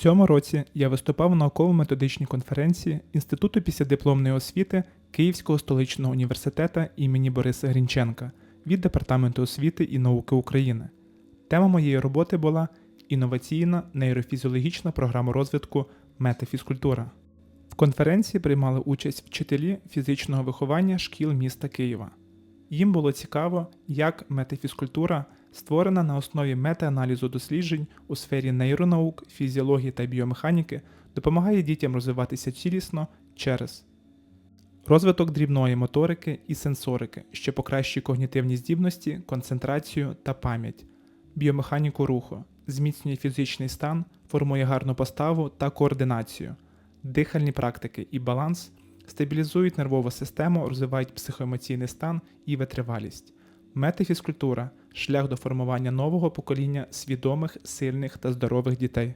цьому році я виступав на науково-методичній конференції Інституту післядипломної освіти Київського столичного університету імені Бориса Грінченка від Департаменту освіти і науки України. Тема моєї роботи була інноваційна нейрофізіологічна програма розвитку метафізкультура. В конференції приймали участь вчителі фізичного виховання шкіл міста Києва. Їм було цікаво, як метафізкультура створена на основі метааналізу досліджень у сфері нейронаук, фізіології та біомеханіки, допомагає дітям розвиватися цілісно через розвиток дрібної моторики і сенсорики, що покращує когнітивні здібності, концентрацію та пам'ять, біомеханіку руху, зміцнює фізичний стан, формує гарну поставу та координацію, дихальні практики і баланс стабілізують нервову систему, розвивають психоемоційний стан і витривалість. Метафізкультура шлях до формування нового покоління свідомих, сильних та здорових дітей.